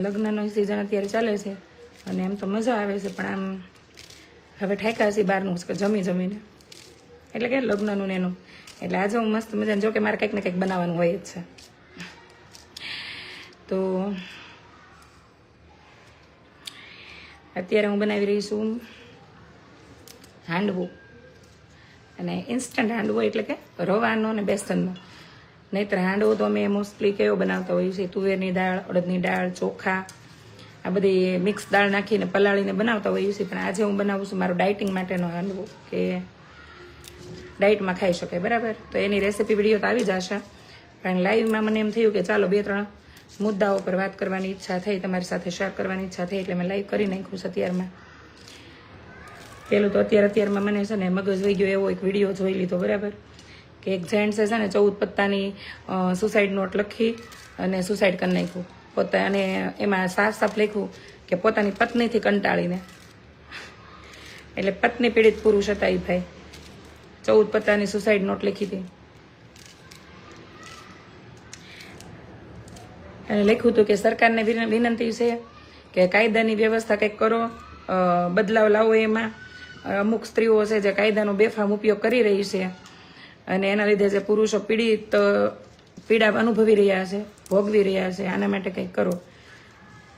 લગ્નનો સિઝન અત્યારે ચાલે છે અને એમ તો મજા આવે છે, પણ આમ હવે ઠેકા છે બહારનું જમી જમીને. એટલે કે લગ્નનું ને એનું. એટલે આજે હું મસ્ત મજાનું જો કે મારે કંઈક ને કંઈક બનાવવાનું હોય જ છે. તો અત્યારે હું બનાવી રહી છું હાંડવું. અને ઇન્સ્ટન્ટ હાંડવો એટલે કે રવાનો અને બેસનનો. નહીતર હાંડવો તો અમે મોસ્ટલી કેવો બનાવતા હોઈએ છીએ? તુવેરની દાળ, અડદની દાળ, ચોખા, આ બધી મિક્સ દાળ નાખીને પલાળીને બનાવતા હોઈએ છીએ. પણ આજે હું બનાવું છું મારો ડાયટિંગ માટેનો હાંડવો કે ડાયટમાં ખાઈ શકાય, બરાબર? તો એની રેસીપી વીડિયો તો આવી જશે પણ લાઈવમાં મને એમ થયું કે ચાલો બે ત્રણ મુદ્દાઓ પર વાત કરવાની ઈચ્છા થઈ, તમારી સાથે શેર કરવાની ઈચ્છા થઈ, એટલે મેં લાઈવ કરી નાખ્યું છે અત્યારમાં. પેલું તો અત્યારે અત્યારમાં મને છે ને મગજ વહી ગયો એવો એક વીડિયો જોઈ લીધો, બરાબર? કે એક જેન્ટ્સે છે ને, ચૌદ પત્તાની સુસાઇડ નોટ લખી અને સુસાઇડ કરી નાખ્યું. પોતા અને એમાં સાફ સાફ લખ્યું કે પોતાની પત્નીથી કંટાળીને. એટલે પત્ની પીડિત પુરુષ હતા એ ભાઈ. ચૌદ પત્તાની સુસાઇડ નોટ લખી હતી. અને લખ્યું હતું કે સરકારને વિનંતી છે કે કાયદાની વ્યવસ્થા કંઈક કરો બદલાવ લાવો એમાં. અમુક સ્ત્રીઓ છે જે કાયદાનો બેફામ ઉપયોગ કરી રહી છે. અને એના લીધે જે પુરુષો પીડિત પીડા અનુભવી રહ્યા છે, ભોગવી રહ્યા છે, આના માટે કંઈક કરો.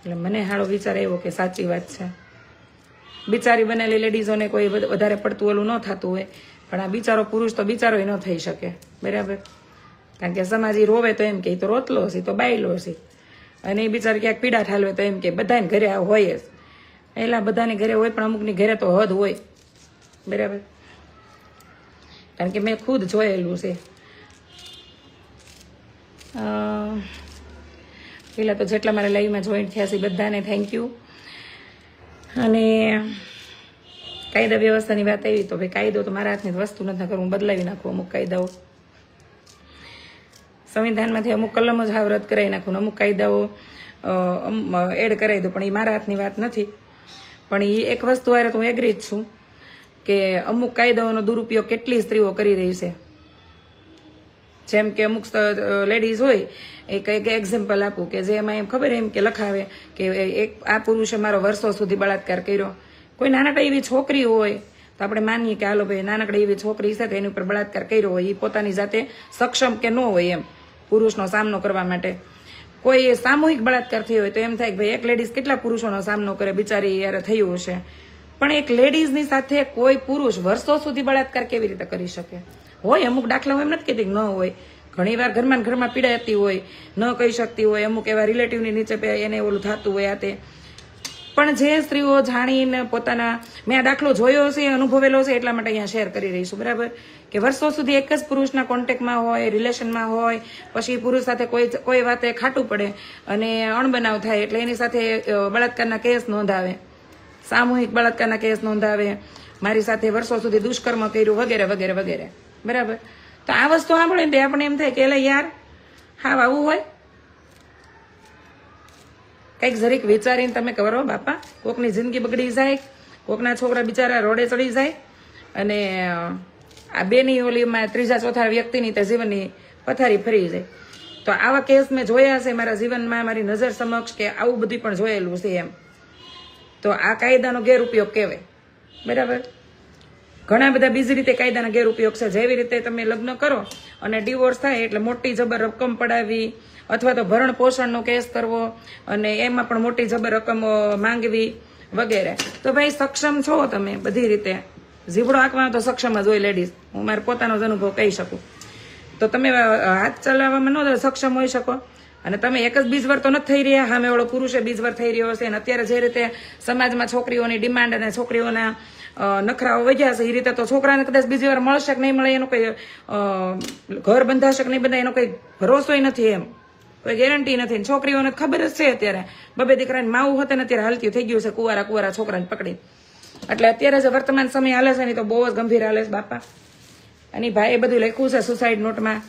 એટલે મને હાળો વિચાર આવ્યો કે સાચી વાત છે. બિચારી બનેલી લેડીઝોને કોઈ વધારે પડતું ઓલું ન થતું હોય, પણ આ બિચારો પુરુષ તો બિચારો ન થઈ શકે. બરાબર? કારણ કે સમાજ રોવે તો એમ કે તો રોતલો છે તો બાયલો છે. અને એ બિચારી ક્યાંક પીડા ઠાલવે તો એમ કે બધાને ઘરે હોય જ. એલા બધાની ઘરે હોય પણ અમુકની ઘરે તો હદ હોય. બરાબર? કારણ કે મેં ખુદ જોયેલું છે. પહેલાં તો જેટલા મારા લાઈવમાં જોઈન્ટ થયા છે બધાને થેન્ક યુ અને કાયદા વ્યવસ્થાની વાત આવી તો ભાઈ કાયદો તો મારા હાથની વસ્તુ નથી કરવું હું બદલાવી નાખું અમુક કાયદાઓ. સંવિધાનમાંથી અમુક કલમો જ હા રદ કરાવી નાખું અમુક કાયદાઓ એડ કરાવી દઉં, પણ એ મારા હાથની વાત નથી. પણ એ એક વસ્તુ હારે તો હું એગ્રી જ છું. કે અમુક કાયદાઓનો દુરુપયોગ કેટલી સ્ત્રીઓ કરી રહી છે. જેમ કે અમુક લેડીઝ હોય એક એક એક્ઝામ્પલ આપું કે જે એમાં એમ ખબર એમ કે લખાવે કે એક, આ પુરુષે મારો વર્ષો સુધી બળાત્કાર કર્યો. કોઈ નાનકડા એવી છોકરી હોય, તો આપણે માનીએ કે હાલો ભાઈ, નાનકડી એવી છોકરી છે તો એની ઉપર બળાત્કાર કર્યો હોય એ પોતાની જાતે સક્ષમ કે ન હોય એમ પુરુષનો સામનો કરવા માટે. કોઈ સામૂહિક બળાત્કાર થયો હોય તો એમ થાય કે ભાઈ એક લેડીઝ કેટલા પુરુષોનો સામનો કરે, બિચારી યાર થયું હશે. પણ એક લેડીઝની સાથે કોઈ પુરુષ વર્ષો સુધી બળાત્કાર કેવી રીતે કરી શકે? હોય, અમુક દાખલા એમ નથી કહેતી ન હોય. ઘણી વાર ઘરમાં ઘરમાં પીડાતી હોય, ન કહી શકતી હોય, અમુક એવા રિલેટિવની નીચે એને ઓલું થતું હોય આ તે. પણ જે સ્ત્રીઓ જાણીને પોતાના મેં આ દાખલો જોયો છે અનુભવેલો છે એટલા માટે અહીંયા શેર કરી રહી છું, બરાબર? કે વર્ષો સુધી એક જ પુરુષના કોન્ટેક્ટમાં હોય રિલેશનમાં હોય, પછી પુરુષ સાથે કોઈ કોઈ વાતે ખાટું પડે અને અણબનાવ થાય, એટલે એની સાથે બળાત્કારના કેસ નોંધાવે. સામૂહિક બળાત્કારના કેસ નોંધાવે, મારી સાથે વર્ષો સુધી દુષ્કર્મ કર્યું, વગેરે વગેરે વગેરે. બરાબર? તો આ વસ્તુ સાંભળે ને આપણે એમ થાય કે એટલે યાર હા આવું હોય? કંઈક જરીક વિચારીને તમે કરો, બાપા. કોકની જિંદગી બગડી જાય, કોકના છોકરા બિચારા રોડે ચડી જાય, અને આ બેની ઓલીમાં ત્રીજા, ચોથા વ્યક્તિની તે જીવનની પથારી ફરી જાય. તો આવા કેસ મેં જોયા છે મારા જીવનમાં, મારી નજર સમક્ષ કે આવું બધું પણ જોયેલું છે એમ. તો આ કાયદાનો ગેરઉપયોગ કહેવાય બરાબર? ઘણા બધા બીજી રીતે કાયદાના ગેરઉપયોગ છે. જેવી રીતે તમે લગ્ન કરો અને ડિવોર્સ થાય એટલે મોટી જબર રકમ પડાવી અથવા તો ભરણ પોષણનો કેસ કરવો અને એમાં પણ મોટી જબર રકમ માંગવી વગેરે. તો ભાઈ સક્ષમ છો તમે બધી રીતે? જીવડો આંકવામાં તો સક્ષમ જ હોય લેડીઝ હું મારો પોતાનો જ અનુભવ કહી શકું. તો તમે હાથ ચલાવવામાં ન સક્ષમ હોઈ શકો. અને તમે એક જ બીજવર તો નથી થઈ રહ્યા. સામે વાળો પુરુષે બીજવર થઈ રહ્યો હશે. અને અત્યારે જે રીતે સમાજમાં છોકરીઓની ડિમાન્ડ અને છોકરીઓના નખરાઓ વધ્યા છે એ રીતે તો છોકરાને કદાચ બીજી વાર મળશે કે નહીં મળે, એનો કોઈ ઘર બંધાશે કે નહીં બંધાય, એનો કંઈ ભરોસો નથી એમ. કોઈ ગેરંટી નથી. છોકરીઓને ખબર જ છે અત્યારે. બબે દીકરાને માવું હતું ને અત્યારે હાલતી થઈ ગયું છે, કુવારા કુવારા છોકરાને પકડી. એટલે અત્યારે જે વર્તમાન સમય હાલે છે ને તો બહુ જ ગંભીર હાલે છે, બાપા. અને ભાઈ એ બધું લખ્યું છે સુસાઇડ નોટમાં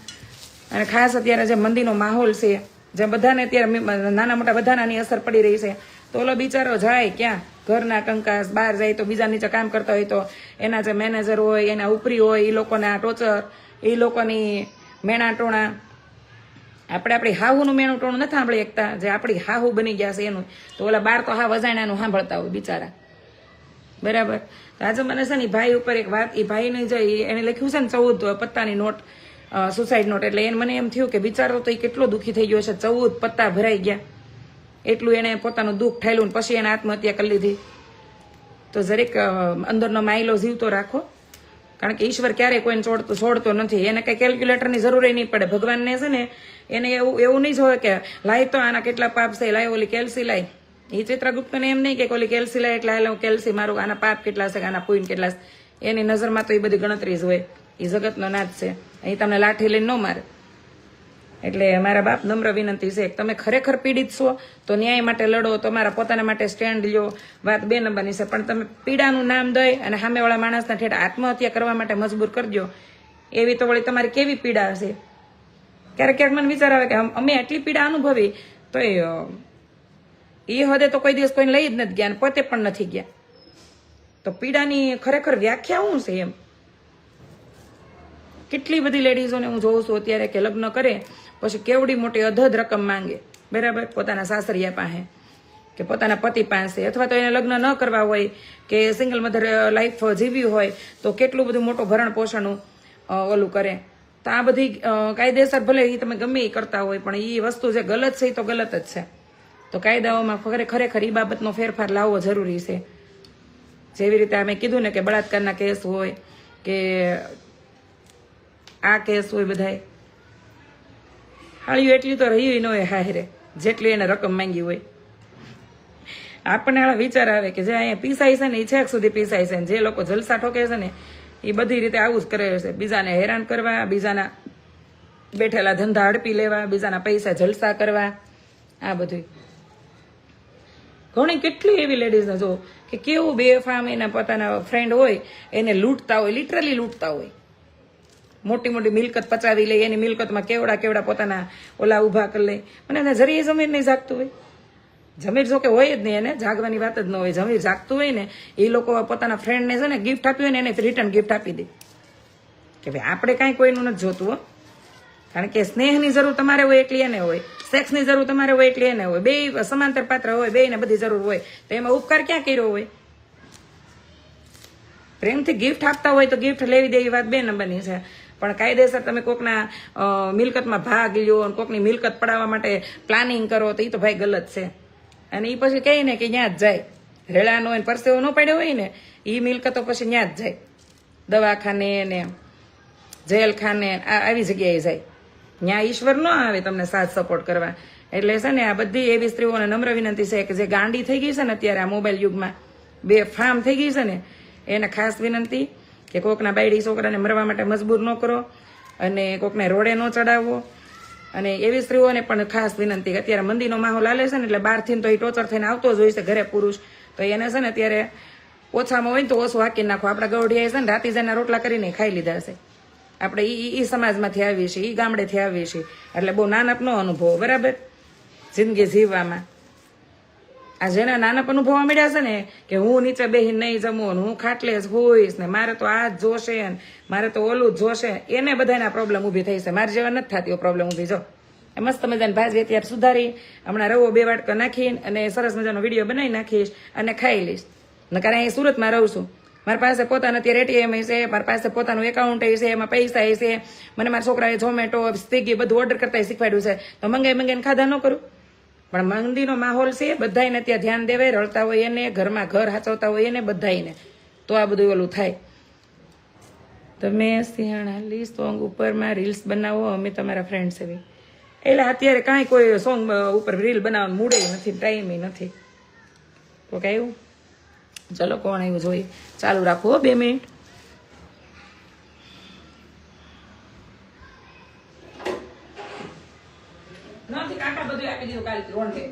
અને ખાસ અત્યારે જે મંદીનો માહોલ છે જે બધાને અત્યારે નાના મોટા બધાનાની અસર પડી રહી છે. તો ઓલો બિચારો જાય ક્યાં? ઘરના કંકાસ, બહાર જાય તો બીજા નીચે કામ કરતા હોય તો એના જે મેનેજર હોય, એના ઉપરી હોય એ લોકોના ટોચર એ લોકોની મેણા ટોણા. આપણે આપણી હાહુનું મેણું ટોણું નથી સાંભળી એકતા, જે આપણી હાહુ બની ગયા છે એનું. તો ઓલા બાર તો હા વજાણાનું સાંભળતા હોય બિચારા. બરાબર? તો આજે મને છે ને ભાઈ ઉપર એક વાત એ ભાઈને જે એને લખ્યું છે ને ચૌદ પત્તાની નોટ સુસાઇડ નોટ એટલે એને મને એમ થયું કે બિચારો તો એ કેટલો દુઃખી થઈ ગયો છે. ચૌદ પત્તા ભરાઈ ગયા. એટલું એને પોતાનું દુઃખ ઠેલું પછી એને આત્મહત્યા કરી લીધી. તો જરીક અંદરનો માયલો જીવતો રાખો. કારણ કે ઈશ્વર ક્યારેય કોઈને છોડતો છોડતો નથી. એને કઈ કેલ્ક્યુલેટરની જરૂર નહીં પડે. ભગવાનને છે ને, એને એવું એવું નહીં જોવે કે લાય તો આના કેટલા પાપ છે, લાય ઓલી કેલ્સી લાય. એ ચિત્રગુપ્તને એમ નહીં કે ઓલી કેલ્સી લાય એટલે હાલે કેલ્સી મારું, આના પાપ કેટલા છે, આના પોઈન્ટ કેટલા છે. એની નજરમાં તો એ બધી ગણતરી જ હોય. એ જગતનો નાથ છે. અહીં તમને લાઠી લઈને ન મારે. એટલે મારા બાપ નમ્ર વિનંતી છે. તમે ખરેખર પીડિત છો, તો ન્યાય માટે લડો તમારા પોતાના માટે સ્ટેન્ડ લ્યો. વાત બે નંબરની છે. પણ તમે પીડાનું નામ દઈ અને સામેવાળા માણસના ઠેઠ આત્મહત્યા કરવા માટે મજબૂર કરજો. એવી તો વળી તમારી કેવી પીડા હશે? ક્યારેક ક્યારેક મને વિચાર આવે કે અમે આટલી પીડા અનુભવી, તો એ હદે તો કોઈ દિવસ કોઈને લઈ જ નથી ગયા પોતે પણ નથી ગયા. તો પીડાની ખરેખર વ્યાખ્યા શું છે એમ? કેટલી બધી લેડીઝોને હું જોઉં છું અત્યારે કે લગ્ન કરે, પછી કેવડી મોટી અધધ રકમ માંગે. બરાબર? પોતાના સાસરિયા પાસે. કે પોતાના પતિ પાસે. અથવા તો એને લગ્ન ન કરવા હોય, કે સિંગલ મધર લાઈફ જીવી હોય, તો કેટલું બધું મોટું ભરણ પોષણનું ઓલું કરે. તો આ બધી કાયદેસર ભલે એ તમે ગમે એ કરતા હોય, પણ એ વસ્તુ જે ગલત છે એ તો ગલત જ છે. તો કાયદાઓમાં ખરે- ખરેખર એ બાબતનો ફેરફાર લાવવો જરૂરી છે. જેવી રીતે અમે કીધું ને કે બળાત્કારના કેસ હોય, કે આ કેસ હોય બધાય. હાળ્યું એટલી તો રહ્યું ન હોય હાહરે, જેટલી એને રકમ માંગી હોય. આપણને આવા વિચાર આવે કે જે અહીંયા પીસાય છે ને એ છેક સુધી પીસાય છે જે લોકો જલસા ઠોકે છે ને એ બધી રીતે આવું જ કરે છે. બીજાને હેરાન કરવા, બીજાના બેઠેલા ધંધા હડપી લેવા, બીજાના પૈસા જલસા કરવા, આ બધું ઘણી કેટલી એવી લેડીઝને જો કે કેવું બેફામ એના પોતાના ફ્રેન્ડ હોય, એને લૂંટતા હોય લિટરલી લૂંટતા હોય. મોટી મોટી મિલકત પચાવી લે, એની મિલકતમાં કેવડા કેવડા પોતાના ઓલા ઊભા કરી લે. મને એને જરીએ જમીર નહીં જાગતું હોય. જમીર જો કે હોય જ નહીં એને, જાગવાની વાત જ ન હોય. જમીર જાગતું હોય ને, એ લોકો પોતાના ફ્રેન્ડને છે ને ગિફ્ટ આપ્યું હોય ને, એને રિટર્ન ગિફ્ટ આપી દે. કે ભાઈ, આપણે કાંઈ કોઈનું નથી જોતું, હો. કારણ કે સ્નેહની જરૂર તમારે હોય એટલી એને હોય. સેક્સની જરૂર તમારે હોય એટલી એને હોય. બે સમાંતર પાત્ર હોય, બે ને બધી જરૂર હોય. તો એમાં ઉપકાર ક્યાં કર્યો હોય? પ્રેમથી ગિફ્ટ આપતા હોય તો ગિફ્ટ લેવી દેવી વાત બે નંબરની છે. પણ કાયદેસર તમે કોકના મિલકતમાં ભાગ લ્યો અને કોકની મિલકત પડાવવા માટે પ્લાનિંગ કરો, તો એ તો ભાઈ ગલત છે. અને એ પછી કહે ને કે ત્યાં જ જાય. રેળાનો હોય પરસેવો ન પડ્યો હોય ને એ મિલકતો પછી ત્યાં જ જાય. દવાખાને ને જેલખાને આવી જગ્યાએ જાય. ત્યાં ઈશ્વર ન આવે તમને સાથ સપોર્ટ કરવા. એટલે છે ને આ બધી એવી સ્ત્રીઓને નમ્ર વિનંતી છે કે જે ગાંડી થઈ ગઈ છે ને અત્યારે આ મોબાઈલ યુગમાં, બે ફાર્મ થઈ ગઈ છે ને, એને ખાસ વિનંતી. કે કોકના બાયડી છોકરાને મરવા માટે મજબૂર ન કરો અને કોકને રોડે ન ચડાવવો. અને એવી સ્ત્રીઓને પણ ખાસ વિનંતી કે અત્યારે મંદીનો માહોલ હાલે છે ને, એટલે બહારથી તો એ ટોચર થઈને આવતો જ હોય છે ઘરે પુરુષ. તો એને છે ને અત્યારે ઓછામાં હોય ને તો ઓછું હાકી નાખો. આપણા ગૌઢિયા છે ને રાતીજાના રોટલા કરીને ખાઈ લીધા છે. આપણે ઈ ઈ સમાજમાંથી આવીએ છીએ, ઈ ગામડેથી આવીએ છીએ. એટલે બહુ નાનપનો અનુભવ, બરાબર? જિંદગી જીવવામાં. આ જેના નાનપ અનુભવવા મળ્યા છે ને, કે હું નીચે બેહીને નહીં જમું ને હું ખાટલે જ હોઈશ ને મારે તો આ જ જોશે ને, મારે તો ઓલું જ જોશે, એને બધાના પ્રોબ્લેમ ઊભી થઈ છે. મારી જેવા નથી થતી પ્રોબ્લેમ ઊભી, જો. મસ્ત મજાની ભાજી અત્યારે સુધારી, હમણાં રવો બે વાટકો નાખીને અને સરસ મજાનો વીડિયો બનાવી નાખીશ અને ખાઈ લઈશ. નકર અહીં સુરતમાં રહું છું. મારી પાસે પોતાનું અત્યારે એટીએમ છે, મારી પાસે પોતાનું એકાઉન્ટ છે, એમાં પૈસા છે. મને મારા છોકરાએ ઝોમેટો, સ્વિગી બધું ઓર્ડર કરતા શીખવાડ્યું છે. તો મંગાઈ મંગાઈને ખાધા ન કરું? પણ મંદીનો માહોલ છે બધાને ત્યાં ધ્યાન દેવાય રળતા હોય એને, ઘરમાં ઘર હાચવતા હોય એને બધાને તો આ બધું ઓલું થાય. તમે સિંહણાલી સોંગ ઉપરમાં રીલ્સ બનાવો, અમે તમારા ફ્રેન્ડ્સ એવી. એટલે અત્યારે કાંઈ કોઈ સોંગ ઉપર રીલ બનાવવાનું મૂડે નથી ટાઈમે નથી. તો કાંઈ એવું? ચલો, કોણ આવ્યું જોઈએ? ચાલુ રાખો બે મિનિટ નથી દીધું કાલે રોંઢે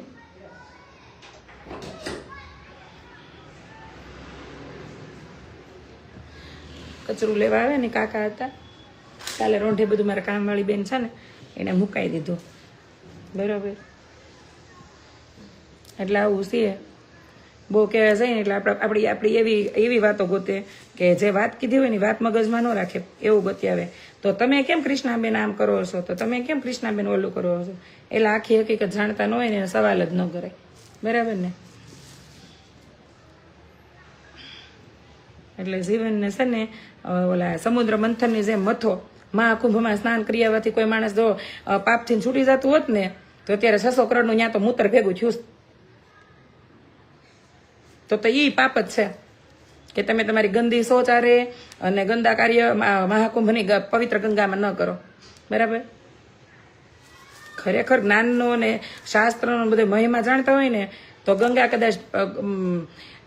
કચરું લેવા આવે ને કાકા હતા. કાલે રોંઢે બધું મારા કામવાળી બેન છે ને એને મુકાઈ દીધું. બરોબર. એટલે આવું છે. બહુ કહેવા જાય ને એટલે આપણે આપણી આપણી એવી એવી વાતો ગોતે કે જે વાત કીધી હોય ને વાત મગજમાં ન રાખે એવું ગોતી આવે તો તમે કેમ કૃષ્ણાબેન આમ કરો છો? તો તમે કેમ કૃષ્ણાબેન ઓલું કરો છો? એટલે આખી હકીકત જાણતા ન હોય ને સવાલ જ ન કરાય. બરાબર ને? એટલે જીવનને છે ને ઓલા સમુદ્ર મંથનની જેમ મથો. મહાકુંભમાં સ્નાન કરી આવવાથી કોઈ માણસ જો પાપથી છૂટી જતું હોત ને, તો અત્યારે છસો કરોડનું ત્યાં તો મૂતર ભેગું થયું. તો તો એ પાપ જ છે. કે તમે તમારી ગંદી શૌચારે અને ગંદા કાર્ય મહાકુંભની પવિત્ર ગંગામાં ન કરો. બરાબર? ખરેખર જ્ઞાનનો ને શાસ્ત્રનો બધો મહિમા જાણતા હોય ને, તો ગંગા કદાચ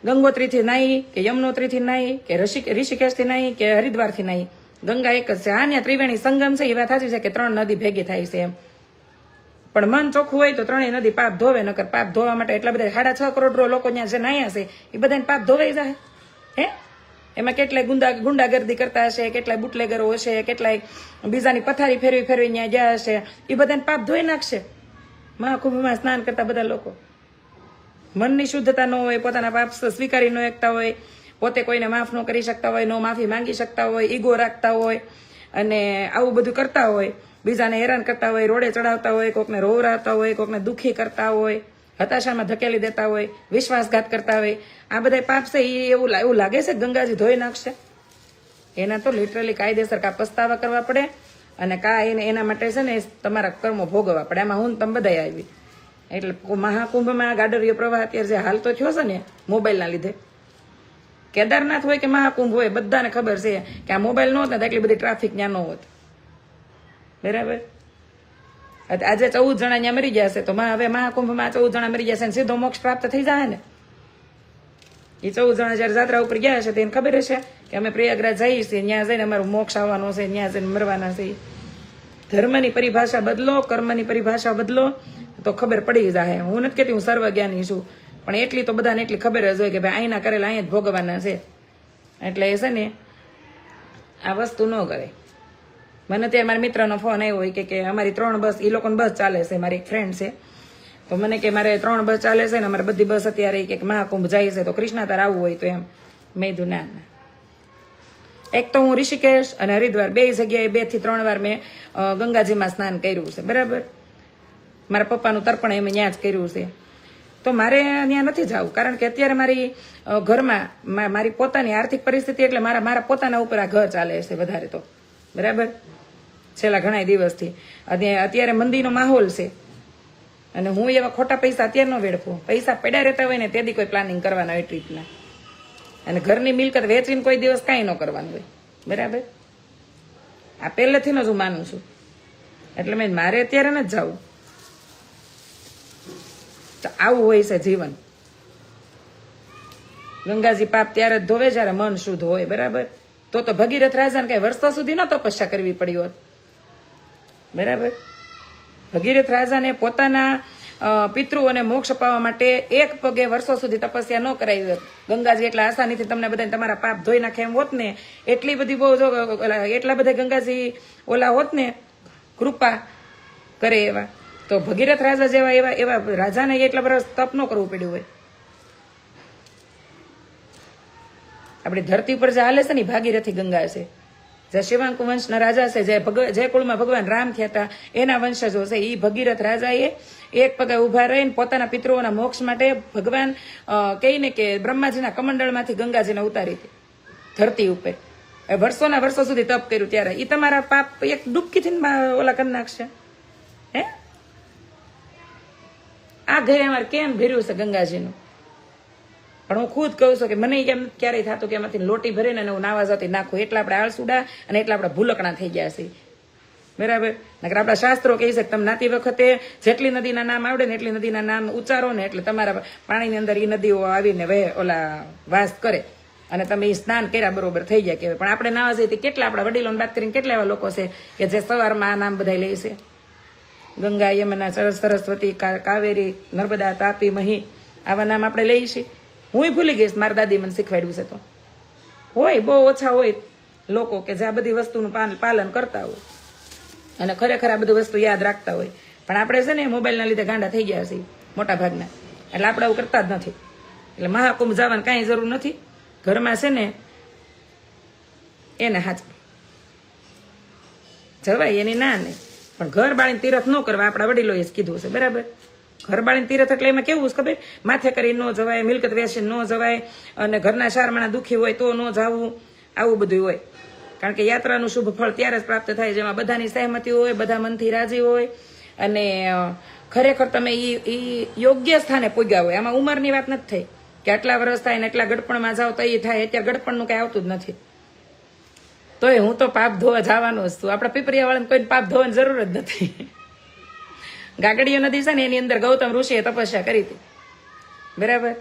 ગંગોત્રીથી નાહી કે યમનોત્રીથી નાહી કે ઋષિ, ઋષિકેશથી નાહી કે હરિદ્વારથી નાહી, ગંગા એક જ છે. આ ત્રિવેણી સંગમ છે, એ વાત છે કે ત્રણ નદી ભેગી થાય છે એમ. પણ મન ચોખ્ખું હોય તો ત્રણેય નદી પાપ ધોવે, નકર પાપ ધોવા માટે એટલા બધા સાડા છ કરોડ લોકો ત્યાં જે નાયા છે, એ બધાને પાપ ધોવાઈ જાય. હે? એમાં કેટલાય ગુંડા ગુંડાગર્દી કરતા હશે, કેટલાય બુટલેગરો હશે, કેટલાય બીજાની પથારી ફેરવી ફેરવી ત્યાં ગયા હશે. એ બધાને પાપ ધોઈ નાખશે. મહાકુંભમાં સ્નાન કરતા બધા લોકો. મનની શુદ્ધતા ન હોય, પોતાના પાપ સ્વીકારી ન શકતા હોય, પોતે કોઈને માફ ન કરી શકતા હોય, નો માફી માંગી શકતા હોય, ઈગો રાખતા હોય, અને આવું બધું કરતા હોય, બીજાને હેરાન કરતા હોય, રોડે ચડાવતા હોય, કોકને રોવરાતા હોય, કોકને દુઃખી કરતા હોય. હતાશામાં ધકેલી દેતા હોય, વિશ્વાસઘાત કરતા હોય, આ બધા પાપ છે એ એવું એવું લાગે છે, ગંગાજી ધોઈ નાખશે. એના તો લિટરલી કાયદેસર કા પસ્તાવા કરવા પડે અને કા એને, એના માટે છે ને તમારા કર્મો ભોગવવા પડે. એમાં હું તમે બધા આવી. એટલે મહાકુંભમાં ગાડરિયો પ્રવાહ અત્યારે જે હાલ તો થયો છે ને, મોબાઈલના લીધે. કેદારનાથ હોય કે મહાકુંભ હોય, બધાને ખબર છે કે આ મોબાઈલ ન હોત ને એટલી બધી ટ્રાફિક ત્યાં ન હોત. બરાબર? આજે ચૌદ જણા ત્યાં મરી ગયા છે. તો હવે મહાકુંભમાં ચૌદ જણા મરી ગયા છે ને સીધો મોક્ષ પ્રાપ્ત થઈ જાય ને. એ ચૌદ જણા જયારે જાત્રા ઉપર ગયા છે તેને ખબર હશે કે અમે પ્રયાગરાજ જઈએ છીએ, ત્યાં જઈને અમારું મોક્ષ આવવાનો છે, ત્યાં જઈને મરવાના છે. ધર્મની પરિભાષા બદલો, કર્મની પરિભાષા બદલો, તો ખબર પડી જાય. હું નથી કહેતી હું સર્વજ્ઞાની છું, પણ એટલી તો બધાને એટલી ખબર જ હોય કે ભાઈ અહીંના કરેલા અહીંયા જ ભોગવાના છે. એટલે એ છે ને, આ વસ્તુ ન કરે. મને ત્યારે મારા મિત્રનો ફોન આવ્યો હોય કે કે અમારી ત્રણ બસ એ લોકોની બસ ચાલે છે, મારી એક ફ્રેન્ડ છે. તો મને કે મારે ત્રણ બસ ચાલે છે ને અમારે બધી બસ અત્યારે કે મહાકુંભ જાય છે. તો કૃષ્ણા તાર આવવું હોય તો એમ. મેં કીધું ના. એક તો હું ઋષિકેશ અને હરિદ્વાર બે જગ્યાએ બેથી ત્રણ વાર મેં ગંગાજીમાં સ્નાન કર્યું છે. બરાબર? મારા પપ્પાનું તર્પણ એમ ત્યાં જ કર્યું છે. તો મારે ત્યાં નથી જવું, કારણ કે અત્યારે મારી ઘરમાં મારી પોતાની આર્થિક પરિસ્થિતિ એટલે મારા મારા પોતાના ઉપર આ ઘર ચાલે છે વધારે તો. બરાબર? છેલ્લા ઘણા દિવસથી. અને અત્યારે મંદીનો માહોલ છે. અને હું એવા ખોટા પૈસા અત્યારે ન વેડફું. પૈસા પડ્યા રહેતા હોય ને તેથી કોઈ પ્લાનિંગ કરવાના હોય ટ્રીપના અને ઘરની મિલકત વેચીને કોઈ દિવસ કાંઈ ન કરવાનું હોય. બરાબર? આ પહેલેથી જ હું માનું છું. એટલે મેં મારે અત્યારે ન જવું. તો આવું હોય છે જીવન. ગંગાજી પાપ ત્યારે જ ધોવે જ્યારે મન શુદ્ધ હોય. બરાબર? તો તો ભગીરથ રાજાને કઈ વર્ષો સુધી ન તપસ્યા કરવી પડી હોત. બરાબર? ભગીરથ રાજાને પોતાના પિતૃઓને મોક્ષ અપાવવા માટે એક પગે વર્ષો સુધી તપસ્યા ન કરાવી હોત. ગંગાજી એટલા આસાનીથી તમને બધા તમારા પાપ ધોઈ નાખે એમ હોત ને, એટલી બધી બહુ જો એટલા બધા ગંગાજી ઓલા હોત ને, કૃપા કરે એવા. તો ભગીરથ રાજા જેવા એવા એવા રાજાને એટલા બધા તપ ન કરવું પડ્યું હોય. આપણી ધરતી પર જે હાલે છે ને ભાગીરથી ગંગા છે. જે શિવાંકુ વંશના રાજા છે, જે જે કુળમાં ભગવાન રામ થયા હતા, એના વંશજો છે. એ ભગીરથ રાજાએ એક પગે ઊભા રહીને પોતાના પિતૃઓના મોક્ષ માટે ભગવાન કહીને કે બ્રહ્માજીના કમંડળમાંથી ગંગાજીને ઉતારી હતી, ધરતી ઉપર. એ વર્ષોના વર્ષો સુધી તપ કર્યું ત્યારે. એ તમારા પાપ એક ડૂબકીથી ઓલા કરી નાખશે. હે? આ ઘરે અમારે કેમ ભેર્યું છે ગંગાજીનું? પણ હું ખુદ કહું છું કે મને કેમ ક્યારેય થતું કે એમાંથી લોટી ભરીને હું નાવા જતી નાખું. એટલા આપણે આળસુડા અને એટલા આપણે ભૂલકણા થઈ ગયા છે. બરાબર? નકર આપણા શાસ્ત્રો કહે છે કે તમે નાતી વખતે જેટલી નદીના નામ આવડે ને એટલી નદીના નામ ઉચ્ચારો ને એટલે તમારા પાણીની અંદર એ નદીઓ આવીને વહે, ઓલા વાસ કરે. અને તમે એ સ્નાન કર્યા બરોબર થઈ ગયા કહેવાય. પણ આપણે નાવા જઈએ કેટલા આપણા વડીલોને વાત કરીને કેટલા એવા લોકો છે કે જે સવારમાં આ નામ બધા લે છે? ગંગા, યમુના સરસ સરસ્વતી કાવેરી, નર્મદા, તાપી, મહી આવા નામ આપણે લઈએ છીએ. હું ભૂલી ગઈશ, મારી દાદી મને શીખવાડ્યું છે તો. હોય, બહુ ઓછા હોય લોકો કે જે આ બધી વસ્તુનું પાલ- પાલન કરતા હોય. અને ખરેખર આ બધી વસ્તુ યાદ રાખતા હોય. પણ આપણે છે ને મોબાઈલના લીધે ગાંડા થઈ ગયા છીએ, મોટા ભાગના. એટલે આપણે આવું કરતા જ નથી. એટલે મહાકુંભ જવાની કાંઈ જરૂર નથી. ઘરમાં છે ને એને હાચ જવાય, એની ના નહીં પણ ઘર બાળીને તીરથ ન કરવા આપણા વડીલોએ જ કીધું છે, બરાબર? ઘર બાળીને તીરથ એટલે એમાં કેવું ખબર? માથે કરી ન જવાય, મિલકત વેચીને ન જવાય અને ઘરના શારમાણા દુઃખી હોય તો ન જવું, આવું બધું હોય. કારણ કે યાત્રાનું શુભ ફળ ત્યારે જ પ્રાપ્ત થાય જેમાં બધાની સહેમતી હોય, બધા મનથી રાજી હોય. અને ખરેખર તમે એ યોગ્ય સ્થાને પૂગ્યા હોય. આમાં ઉંમરની વાત નથી થઈ. કે આટલા વર્ષ થાય ને એટલા ગડપણમાં જાઓ તો એ થાય. અત્યારે ગડપણનું કાંઈ આવતું જ નથી. તોય હું તો પાપ ધોવા જવાનું છું. આપણા પીપરિયાવાળાને કોઈને પાપ ધોવાની જરૂર જ નથી. ગાગડીઓ નદી છે ને એની અંદર ગૌતમ ઋષિએ તપસ્યા કરી હતી. બરાબર?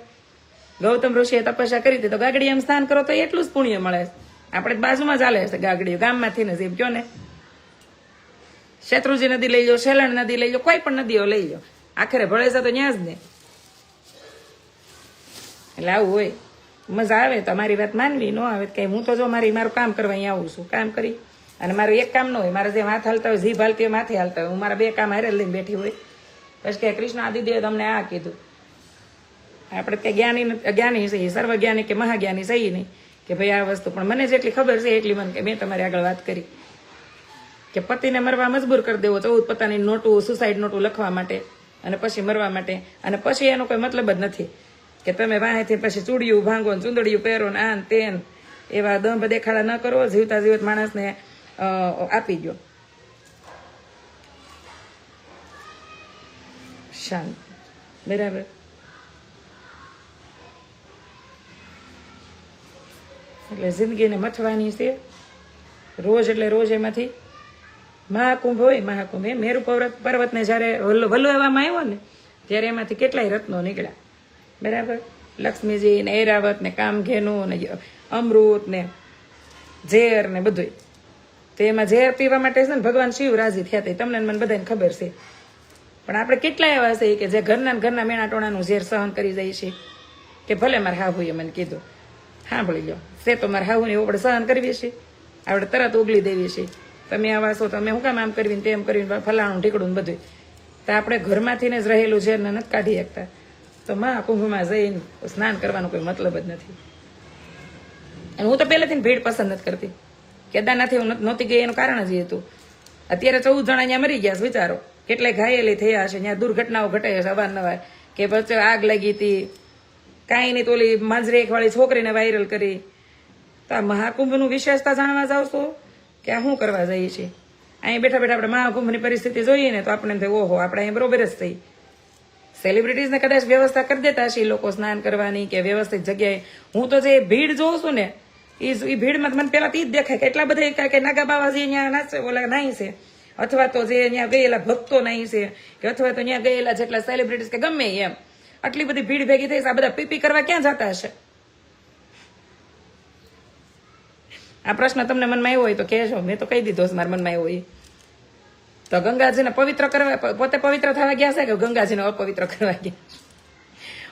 ગૌતમ ઋષિએ તપસ્યા કરી હતી. તો ગાગડીયામાં સ્નાન કરો તો એટલું જ પુણ્ય મળે. છે આપણે બાજુમાં ચાલે છે ગાગડીઓ. ગામમાંથી નથી એમ કયો ને. શેત્રુજી નદી લઈ લો શેલણ નદી લઈ લો કોઈ પણ નદીઓ લઈ લો આખરે ભળે છે તો ત્યાં જ ને. એટલે આવું હોય. મજા આવે તમારી વાત માનવી, ન આવે કઈ. હું તો જો મારી, મારું કામ કરવા અહીંયા આવું છું. કામ કરી. અને મારું એક કામ ન હોય, મારે જે હાથ હાલતા હોય જીભ હાલતી હોય, માથે હાલતા હોય, હું મારા બે કામ હારે લઈને બેઠી હોય. પછી કે કૃષ્ણ આદિદેવ તમને આ કીધું. આપણે કે જ્ઞાની જ્ઞાની અજ્ઞાની છે સર્વજ્ઞાની કે મહાજ્ઞાની સહી નહીં. કે ભાઈ આ વસ્તુ, પણ મને જેટલી ખબર છે એટલી મને કે મેં તમારી આગળ વાત કરી. કે પતિને મરવા મજબૂર કરી દેવો ચૌદ પતાની નોટું સુસાઇડ નોટું લખવા માટે અને પછી મરવા માટે. અને પછી એનો કોઈ મતલબ જ નથી કે તમે વાહેથી પછી ચૂડિયું ભાંગો ચૂંદડિયું પહેરો ને આન તેન. એવા દંભ દેખાડા ન કરો જીવતા જીવત માણસને આપી દો શાંત બરાબર એટલે જિંદગીને મથવાની છે. રોજ એટલે રોજ એમાંથી. મહાકુંભ હોય, મહાકુંભ. એ મેરુ પર્વત પર્વતને જ્યારે વલવામાં આવ્યો ને, ત્યારે એમાંથી કેટલાય રત્નો નીકળ્યા. બરાબર? લક્ષ્મીજી ને ઐરાવત ને કામઘેનું ને અમૃત ને ઝેર ને બધું તો એમાં ઝેર પીવા માટે છે ને ભગવાન શિવ રાજી થયા હતા. તમને મને બધાને ખબર છે. પણ આપણે કેટલા એવા છે કે જે ઘરના ઘરના મેણા ટોણાનું ઝેર સહન કરી જાય છે. કે ભલે મારે હાહુએ મને કીધું. સાંભળી લો છે તો મારે હાહુને એવું આપણે સહન કરવી છીએ આપણે તરત ઉગલી દેવી છે. તમે આવા છો તમે હું કામ આમ કરવીને તેમ કરીને ફલાણું ઢીકડું બધું તો આપણે ઘરમાંથી ને જ રહેલું ઝેરને નથી કાઢી શકતા. તો મહાકુંભમાં જઈને સ્નાન કરવાનો કોઈ મતલબ જ નથી. અને હું તો પહેલેથી ભીડ પસંદ નથી કરતી. કેદારનાથી હું નહોતી ગઈ, એનું કારણ જ હતું. અત્યારે ચૌદ જણા અહીંયા મરી ગયા છે, વિચારો. કેટલાય ઘાયલી થયા છે ત્યાં દુર્ઘટનાઓ ઘટે છે અવારનવાર. કે વચ્ચે આગ લાગી હતી. કાંઈ નહીં તો ઓલી માજરેક છોકરીને વાયરલ કરી. તો આ મહાકુંભનું વિશેષતા જાણવા જાવ છો? કે આ શું કરવા જઈએ છીએ? અહીં બેઠા બેઠા આપણે મહાકુંભની પરિસ્થિતિ જોઈએ ને તો આપણે એમ થાય, ઓહો, આપણે અહીં બરોબર જ થઈ. સેલિબ્રિટીઝને કદાચ વ્યવસ્થા કરી દેતા હશે લોકો સ્નાન કરવાની કે વ્યવસ્થિત જગ્યાએ. હું તો જે ભીડ જોઉં છું ને એ ભીડમાં મને પેલા તો જ દેખાય કે એટલા બધા કે- કે નાગા બાવાજી અહીંયા નાચે ઓલા નહીં છે. અથવા તો જે અહીંયા ગયેલા ભક્તો નહીં છે, કે અથવા તો અહીંયા ગયેલા જેટલા સેલિબ્રિટીઝ કે ગમે એમ. આટલી બધી ભીડ ભેગી થઈ છે, આ બધા પીપી કરવા ક્યાં જતા હશે? આ પ્રશ્ન તમને મનમાં આવ્યો હોય તો કહેજો. મેં તો કહી દીધો મારા મનમાં આવ્યો હોય તો ગંગાજીને પવિત્ર કરવા પોતે પવિત્ર થવા ગયા છે કે ગંગાજીને અપવિત્ર કરવા ગયા?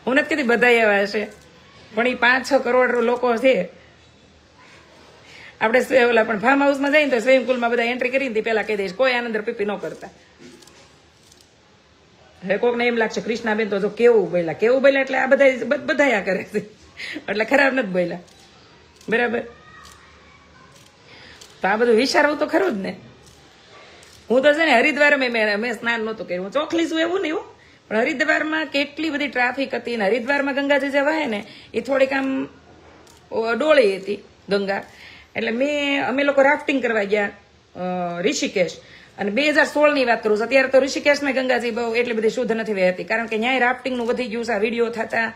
હું નથી કીધી બધા એવા હશે. પણ એ પાંચ છ કરોડ લોકો છે. આપણે ઓલા પણ ફાર્મ હાઉસમાં જઈએ તો સ્વિમિંગ પુલમાં બધા એન્ટ્રી કરીને પહેલા કહી દઈશ, કોઈ આનંદર પીપી ન કરતા. હવે કોકને એમ લાગશે, કૃષ્ણાબેન તો કેવું બોલ્યા કેવું બોલ્યા એટલે આ બધા બધા આ કરે છે. એટલે ખરાબ નથી બોલ્યા. બરાબર? તો આ બધું વિચારવું તો ખરું જ ને. હું તો છે ને હરિદ્વાર મેં સ્નાન નહોતું કર્યું. હું ચોખલી છું એવું નહીં. પણ હરિદ્વારમાં કેટલી બધી ટ્રાફિક હતી ને હરિદ્વારમાં ગંગાજી જે વહે ને, એ થોડીક આમ ડોળી હતી ગંગા. એટલે મેં, અમે લોકો રાફ્ટિંગ કરવા ગયા ઋષિકેશ. અને બે હજાર સોળની વાત કરું છું. અત્યારે તો ઋષિકેશમાં ગંગાજી બહુ એટલી બધી શુદ્ધ નથી વહેતી. કારણ કે ન્યાય રાફ્ટિંગનું વધી ગયું છે, આ વીડિયો થતા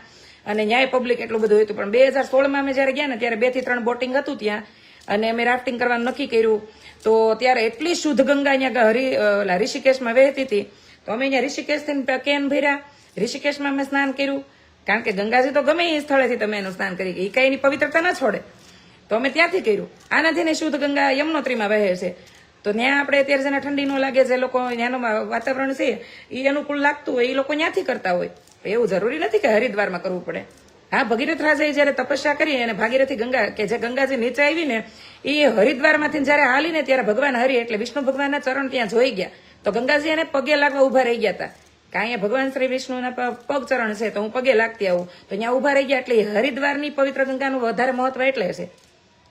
અને ન્યાય પબ્લિક એટલું બધું હતું. પણ બે હજાર સોળમાં અમે જ્યારે ગયા ને, ત્યારે બેથી ત્રણ બોટિંગ હતું ત્યાં. અને અમે રાફ્ટિંગ કરવાનું નક્કી કર્યું. તો ત્યારે એટલી શુદ્ધ ગંગા અહીંયા હરી ઓલા ઋષિકેશમાં વહેતી હતી. તો અમે અહીંયા ઋષિકેશથી કેન ભર્યા? ઋષિકેશમાં અમે સ્નાન કર્યું. કારણ કે ગંગાજી તો ગમે એ સ્થળેથી તમે એનું સ્નાન કરી એ કઈ એની પવિત્રતા ના છોડે. તો અમે ત્યાંથી કર્યું. આનાથી ને શુદ્ધ ગંગા યમનોત્રીમાં વહે છે. તો ત્યાં આપણે અત્યારે જેને ઠંડી ન લાગે, જે લોકો ત્યાંનું વાતાવરણ છે એ અનુકૂળ લાગતું હોય એ લોકો ત્યાંથી કરતા હોય. એવું જરૂરી નથી કે હરિદ્વારમાં કરવું પડે. હા, ભગીરથ રાજાએ જયારે તપસ્યા કરી અને ભાગીરથી ગંગા, કે જે ગંગાજી નીચે આવી ને એ હરિદ્વારમાંથી જયારે હાલીને ત્યારે ભગવાન હરિ એટલે વિષ્ણુ ભગવાનના ચરણ ત્યાં જોઈ ગયા. તો ગંગાજી એને પગે લાગવા ઊભા રહી ગયા હતા કે અહીંયા ભગવાન શ્રી વિષ્ણુના પગ ચરણ છે, તો હું પગે લાગતી આવું. તો અહીંયા ઊભા રહી ગયા એટલે હરિદ્વારની પવિત્ર ગંગાનું વધારે મહત્વ એટલે છે.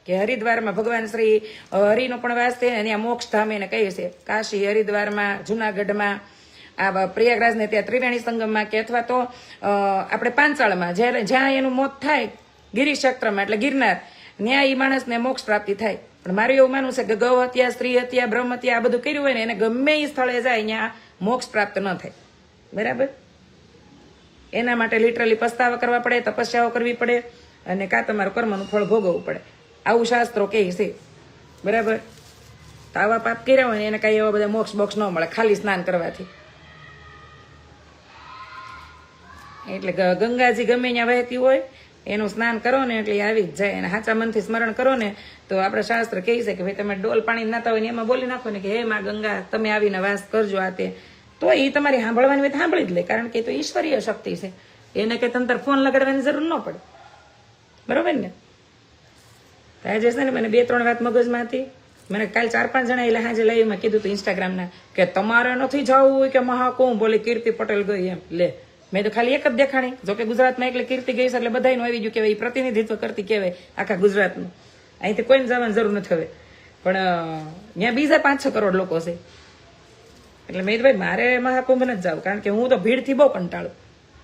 કે હરિદ્વારમાં ભગવાન શ્રી હરિનો પણ વાસ છે અને મોક્ષ ધામ એને કહે છે. કાશી હરિદ્વારમાં, જુનાગઢમાં, આ પ્રયાગરાજને ત્યાં ત્રિવેણી સંગમમાં કે અથવા તો આપણે પાંચાળમાં, જ્યારે જ્યાં એનું મોત થાય ગિરિક્ષેત્રમાં એટલે ગિરનાર ન્યાય માણસને મોક્ષ પ્રાપ્તિ થાય. પણ મારું એવું માનવું છે કે ગૌ હત્યા, સ્ત્રી હત્યા, બ્રહ્મ હત્યા આ બધું કર્યું હોય ને, એને ગમે એ સ્થળે જાય, ત્યાં મોક્ષ પ્રાપ્ત ન થાય. બરાબર? એના માટે લિટરલી પસ્તાવા કરવા પડે, તપસ્યાઓ કરવી પડે, અને કાં તમારું કર્મનું ફળ ભોગવવું પડે. આવું શાસ્ત્રો કહે છે. બરાબર? તો આવા પાપ કર્યા હોય ને એને કાંઈ એવા બધા મોક્ષ બોક્ષ ન મળે, ખાલી સ્નાન કરવાથી. એટલે ગંગાજી ગમે ત્યાં વહેતી હોય, એનું સ્નાન કરો ને એટલે આવી જ જાય. અને સાચા મનથી સ્મરણ કરો ને, તો આપણે શાસ્ત્ર કહે છે કે ભાઈ, તમે ડોલ પાણી નાતા હોય ને એમાં બોલી નાખો ને કે, હે માં ગંગા, તમે આવીને વાસ કરજો આ તે. તો એ તમારી સાંભળવાની હોય સાંભળી જ લે, કારણ કે એ તો ઈશ્વરીય શક્તિ છે. એને કે તંતર ફોન લગાડવાની જરૂર ન પડે. બરોબર ને? તો છે ને મને બે, ત્રણ વાત મગજમાં હતી. મને કાલ ચાર, પાંચ જણા એટલે હાજે મેં કીધું હતું ઇન્સ્ટાગ્રામના કે તમારે નથી જવું કે મહાકુંભ? બોલે, કીર્તિ પટેલ ગઈ એમ. લે, મેં તો ખાલી એક જ દેખાણી. જોકે ગુજરાતમાં એટલે કીર્તિ ગઈ છે એટલે બધાનું આવી ગયું કહેવાય. એ પ્રતિનિધિત્વ કરતી કહેવાય આખા ગુજરાતનું. અહીંથી કોઈને જવાની જરૂર નથી હવે. પણ ત્યાં બીજા પાંચ, છ કરોડ લોકો છે. એટલે મેં ભાઈ, મારે મહાકુંભ નથી જવું. કારણ કે હું તો ભીડથી બહુ કંટાળું.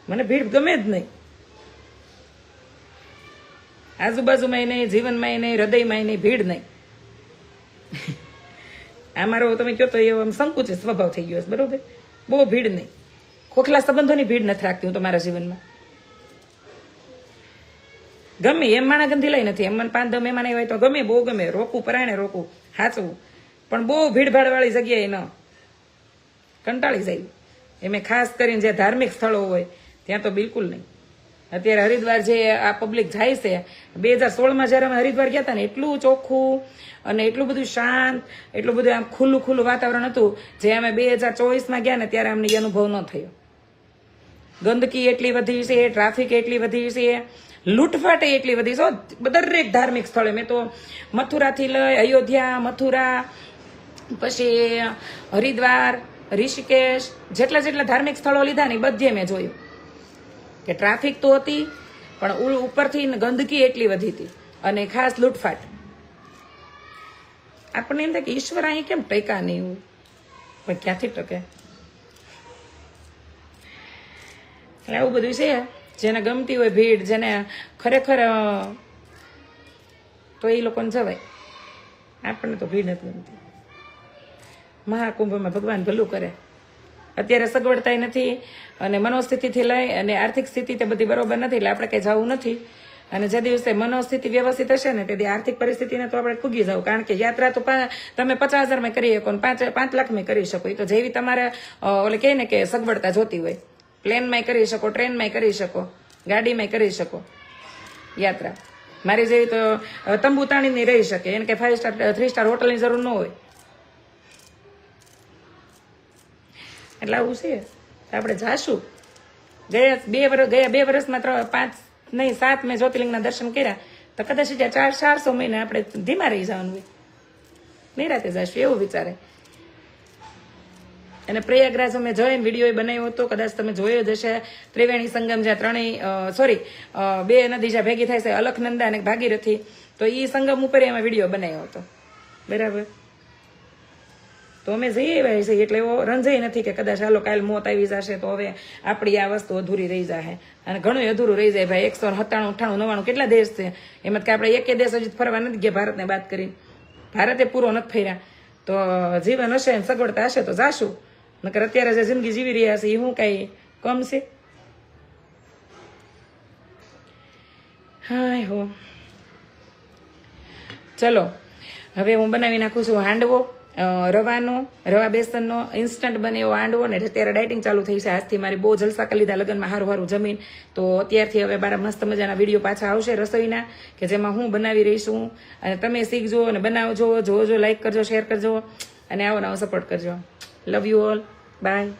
મને ભીડ ગમે જ નહીં. આજુબાજુમાં નહીં જીવનમાં નહીં હૃદયમાં નહીં, ભીડ નહીં. આ મારો તમે કહો તો એ આમ સંકુચિત સ્વભાવ થઈ ગયો છે, બરોબર? બહુ ભીડ નહીં. ખોખલા સંબંધોની ભીડ નથી રાખતી હું તમારા જીવનમાં. ગમે એમ માણા ગંધી લઈ નથી, એમ મને પાંચ દમ મહેમાન નહીં હોય તો ગમે, બહુ ગમે. રોકવું પરાયણે રોકવું, હાચવું. પણ બહુ ભીડભાડ વાળી જગ્યાએ ન. કંટાળી જાય. એમે ખાસ કરીને જે ધાર્મિક સ્થળો હોય, ત્યાં તો બિલકુલ નહીં. અત્યારે હરિદ્વાર જે આ પબ્લિક જાય છે, બે હજાર સોળમાં જ્યારે અમે હરિદ્વાર ગયા હતા ને, એટલું ચોખ્ખું અને એટલું બધું શાંત, એટલું બધું આમ ખુલ્લું ખુલ્લું વાતાવરણ હતું, જે અમે બે હજાર ચોવીસમાં ગયા ને, ત્યારે અમને અનુભવ ન થયો. ગંદકી એટલી વધી છે, ટ્રાફિક એટલી વધી છે, લૂંટફાટ એટલી વધી છે. દરેક ધાર્મિક સ્થળે મેં તો મથુરાથી લઈ, અયોધ્યા, મથુરા, પછી હરિદ્વાર, ઋષિકેશ, જેટલા જેટલા ધાર્મિક સ્થળો લીધા ને બધે મેં જોયું. કે ટ્રાફિક તો હતી, પણ ઉપરથી ગંદકી એટલી વધી હતી. અને ખાસ લૂંટફાટ. આપણને એમ થાય કે ઈશ્વર અહીં કેમ ટેકા નહીં એવું? પણ ક્યાંથી ટકે એટલે આવું બધું છે. જેને ગમતી હોય ભીડ, જેને ખરેખર તો એ લોકોને જવાય. આપણને તો ભીડ નથી ગમતી. મહાકુંભમાં ભગવાન ભલું કરે. અત્યારે સગવડતાય નથી અને મનોસ્થિતિથી લઈ અને આર્થિક સ્થિતિ તે બધી બરોબર નથી, એટલે આપણે કંઈ જવું નથી. અને જે દિવસે મનોસ્થિતિ વ્યવસ્થિત હશે ને તેથી આર્થિક પરિસ્થિતિને તો આપણે કૂગી જાવ, કારણ કે યાત્રા તો તમે પચાસ હજારમાં કરી શકો પાંચ પાંચ લાખમાં કરી શકો. એ તો જેવી તમારે ઓલે કહે ને કે સગવડતા જોતી હોય. પ્લેનમાંય કરી શકો, ટ્રેનમાંય કરી શકો, ગાડીમાંય કરી શકો. યાત્રા. મારી જેવી તો તંબુ તાણીની રહી શકે. એને કે ફાઇવ સ્ટાર થ્રી સ્ટાર હોટલની જરૂર ન હોય. એટલે આવું છે. આપણે જાશું. ગયા બે વર્ષ ગયા બે વર્ષમાં ત્રણ પાંચ નહીં, સાત મેં જ્યોતિર્લિંગના દર્શન કર્યા. તો કદાચ ત્યાં ચાર ચારસો મહિને આપણે ધીમા રહી જવાનું હોય. નિરાતે જશું, એવું વિચારે. અને પ્રયાગરાજ અમે જોઈને વીડિયો બનાવ્યો હતો. કદાચ તમે જોયો જ હશે. ત્રિવેણી સંગમ જ્યાં ત્રણેય સોરી બે નદી જ્યાં ભેગી થાય છે, અલખનંદા અને ભાગીરથી. તો એ સંગમ ઉપર એમાં વીડિયો બનાવ્યો હતો. બરાબર? તો અમે જઈએ આવ્યા છીએ. એટલે એવો રંજાઈ નથી કે કદાચ હાલો કાલ મોત આવી જશે તો હવે આપણી આ વસ્તુ અધૂરી રહી જાય અને ઘણું અધૂરું રહી જાય ભાઈ. એકસો સત્તાણું, અઠ્ઠાણું, નવ્વાણું કેટલા દેશ છે? એમાં કે આપણે એકે દેશ હજી ફરવા નથી ગયા, ભારતને વાત કરીને. ભારતે પૂરો નથી ફર્યા. તો જીવન હશે ને સગવડતા હશે તો જાશું. નકર અત્યારે જે જિંદગી જીવી રહ્યા છે એ શું કાંઈ કમ છે? હાય હો. ચલો, હવે હું બનાવી નાખું છું હાંડવો. રવાનો, રવા બેસનનો ઇન્સ્ટન્ટ બને એવો આંડવો ને અત્યારે ડાયટિંગ ચાલુ થઈ છે. આજથી મારી બહુ જલસા કરી લીધા લગ્નમાં હારું હારું જમીન. તો અત્યારથી હવે મારા મસ્ત મજાના વીડિયો પાછા આવશે રસોઈના, કે જેમાં હું બનાવી રહીશું અને તમે શીખજો અને બનાવજો, જોજો લાઈક કરજો શેર કરજો. અને આવો નવો સપોર્ટ કરજો. Love you all by